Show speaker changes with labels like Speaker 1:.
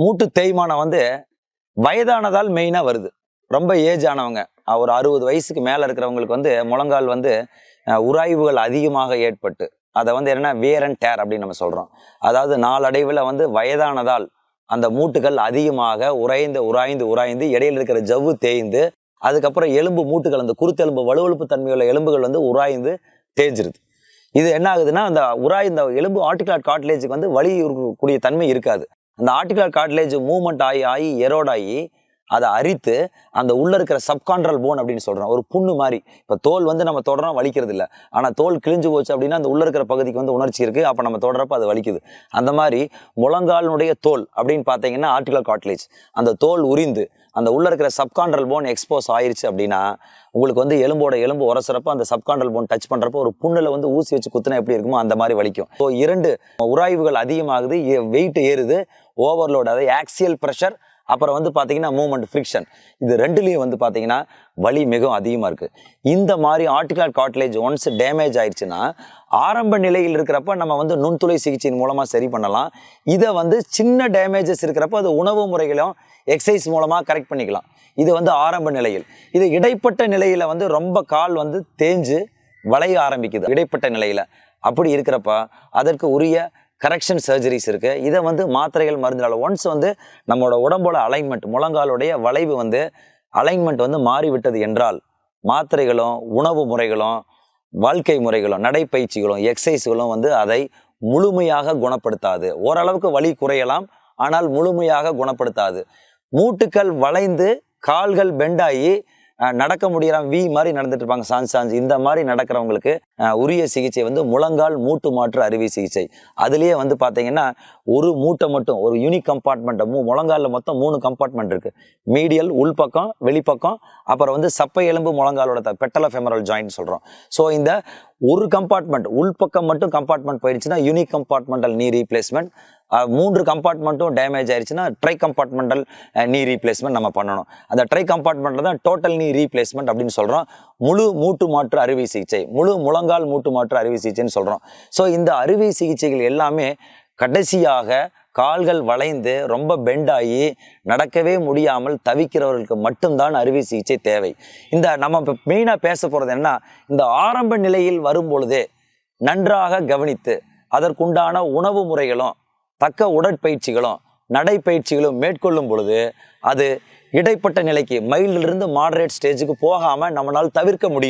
Speaker 1: மூட்டு தேய்மானம் வந்து வயதானதால் மெயினாக வருது. ரொம்ப ஏஜ் ஆனவங்க. ஒரு அறுபது வயசுக்கு மேலே இருக்கிறவங்களுக்கு வந்து முழங்கால் வந்து உராய்வுகள் அதிகமாக ஏற்பட்டு அதை வந்து என்னென்னா வேர் அண்ட் டேர் அப்படின்னு நம்ம சொல்கிறோம் அதாவது நாளடைவில் வந்து வயதானதால் அந்த மூட்டுகள் அதிகமாக உராய்ந்து உராய்ந்து உராய்ந்து இடையில இருக்கிற ஜவ்வு தேய்ந்து அதுக்கப்புறம் எலும்பு மூட்டுகள் அந்த குருத்தெலும்பு வலுவழுப்பு தன்மையுள்ள எலும்புகள் வந்து உராய்ந்து தேய்ஞ்சிருது. இது என்ன ஆகுதுன்னா அந்த உராய் இந்த எலும்பு ஆர்டிகுலாட் காட்லேஜுக்கு வந்து வலி இருக்கக்கூடிய தன்மை இருக்காது. அந்த ஆர்டிகுலர் காட்லேஜ் மூவ்மெண்ட் ஆகி ஆகி எரோட் ஆகி அதை அரித்து அந்த உள்ள இருக்கிற சப்கான்ட்ரல் போன் அப்படின்னு சொல்கிறோம் ஒரு புண்ணு மாதிரி. இப்போ தோல் வந்து நம்ம தொடரோம் வலிக்கிறது இல்லை ஆனால் தோல் கிழிஞ்சு போச்சு அப்படின்னா அந்த உள்ள இருக்கிற பகுதிக்கு வந்து உணர்ச்சி இருக்கு. அப்போ நம்ம தொடரப்ப அது வலிக்குது. அந்த மாதிரி முழங்காலினுடைய தோல் அப்படின்னு பார்த்தீங்கன்னா ஆர்டிகல் காட்லேஜ் அந்த தோல் உரிந்து அந்த உள்ள இருக்கிற சப்கான்ட்ரல் போன் எக்ஸ்போஸ் ஆயிடுச்சு அப்படின்னா உங்களுக்கு வந்து எலும்போட எலும்பு உரசுறப்ப அந்த சப்கான்ட்ரல் போன் டச் பண்ணுறப்போ ஒரு புண்ணில் வந்து ஊசி வச்சு குத்துனா எப்படி இருக்குமோ அந்த மாதிரி வலிக்கும். ஸோ இரண்டு உராய்வுகள் அதிகமாகுது. வெயிட் ஏறுது. ஓவர்லோட் அதாவது ஆக்சியல் ப்ரெஷர் அப்புறம் வந்து பார்த்தீங்கன்னா மூமெண்ட் ஃப்ரிக்ஷன் இது ரெண்டுலேயும் வந்து பார்த்தீங்கன்னா வலி மிகவும் அதிகமாக இருக்குது இந்த மாதிரி ஆர்டிகுலர் காட்லேஜ் ஒன்ஸ் டேமேஜ் ஆயிடுச்சுன்னா ஆரம்ப நிலையில் இருக்கிறப்ப நம்ம வந்து நுண்துளை சிகிச்சையின் மூலமாக சரி பண்ணலாம். இதை வந்து சின்ன டேமேஜஸ் இருக்கிறப்ப அது உணவு முறைகளும் எக்ஸசைஸ் மூலமாக கரெக்ட் பண்ணிக்கலாம். இது வந்து ஆரம்ப நிலையில். இது இடைப்பட்ட நிலையில் வந்து ரொம்ப கால் வந்து தேஞ்சு வளைய ஆரம்பிக்குது. இடைப்பட்ட நிலையில். அப்படி இருக்கிறப்ப அதற்கு உரிய கரெக்ஷன் சர்ஜரிஸ் இருக்குது இதை வந்து மாத்திரைகள் மருந்துனால ஒன்ஸ் வந்து நம்மளோட உடம்போட அலைன்மெண்ட் முழங்காலுடைய வளைவு வந்து அலைன்மெண்ட் வந்து மாறிவிட்டது என்றால் மாத்திரைகளும் உணவு முறைகளும் வாழ்க்கை முறைகளும் நடைப்பயிற்சிகளும் எக்ஸசைஸ்களும் வந்து அதை முழுமையாக குணப்படுத்தாது. ஓரளவுக்கு வலி குறையலாம் ஆனால் முழுமையாக குணப்படுத்தாது. மூட்டுக்கள் வளைந்து கால்கள் பெண்டாகி நடக்க முடியிற வி மாதிரி நடந்துட்டு இருப்பாங்க சாஞ்சு சாஞ்சு இந்த மாதிரி நடக்கிறவங்களுக்கு உரிய சிகிச்சை வந்து முழங்கால் மூட்டு மாற்று அறுவை சிகிச்சை. அதுலேயே வந்து பார்த்தீங்கன்னா ஒரு மூட்டை மட்டும் ஒரு யூனிக் கம்பார்ட்மெண்ட்டை மூ முழங்காலில் மொத்தம் மூணு கம்பார்ட்மெண்ட் இருக்குது மீடியல் உள்பக்கம் வெளிப்பக்கம் அப்புறம் வந்து சப்பை எலும்பு முழங்காலோட த- பெட்டல ஃபெமரல் ஜாயின் சொல்கிறோம் ஸோ இந்த ஒரு கம்பார்ட்மெண்ட் உள்பக்கம் மட்டும் கம்பார்ட்மெண்ட் போயிடுச்சுன்னா யூனிக் கம்பார்ட்மெண்டல் நீ ரீப்ளேஸ்மெண்ட் மூன்று கம்பார்ட்மெண்ட்டும் டேமேஜ் ஆயிடுச்சுன்னா ட்ரை கம்பார்ட்மெண்டல் நீ ரீப்ளேஸ்மெண்ட் நம்ம பண்ணணும். அந்த ட்ரை கம்பார்ட்மெண்ட்டில் தான் டோட்டல் நீ ரீப்ளேஸ்மெண்ட் அப்படின்னு சொல்கிறோம் முழு மூட்டு மாற்று அறுவை சிகிச்சை முழு முழங்கால் மூட்டு மாற்று அறுவை சிகிச்சைன்னு சொல்கிறோம் ஸோ இந்த அறுவை சிகிச்சைகள் எல்லாமே கடைசியாக கால்கள் வளைந்து ரொம்ப பெண்டாகி நடக்கவே முடியாமல் தவிக்கிறவர்களுக்கு மட்டும்தான் அறுவை சிகிச்சை தேவை. இந்த நம்ம இப்போ மெயினாக பேச போகிறது என்ன? இந்த ஆரம்ப நிலையில் வரும் பொழுதே நன்றாக கவனித்து அதற்குண்டான உணவு முறைகளும் தக்க உடற்பயிற்சிகளும் நடைப்பயிற்சிகளும் மேற்கொள்ளும் பொழுது அது இடைப்பட்ட நிலைக்கு மைல்டிலிருந்து மாடரேட் ஸ்டேஜுக்கு போகாமல் நம்மளால் தவிர்க்க முடியும்.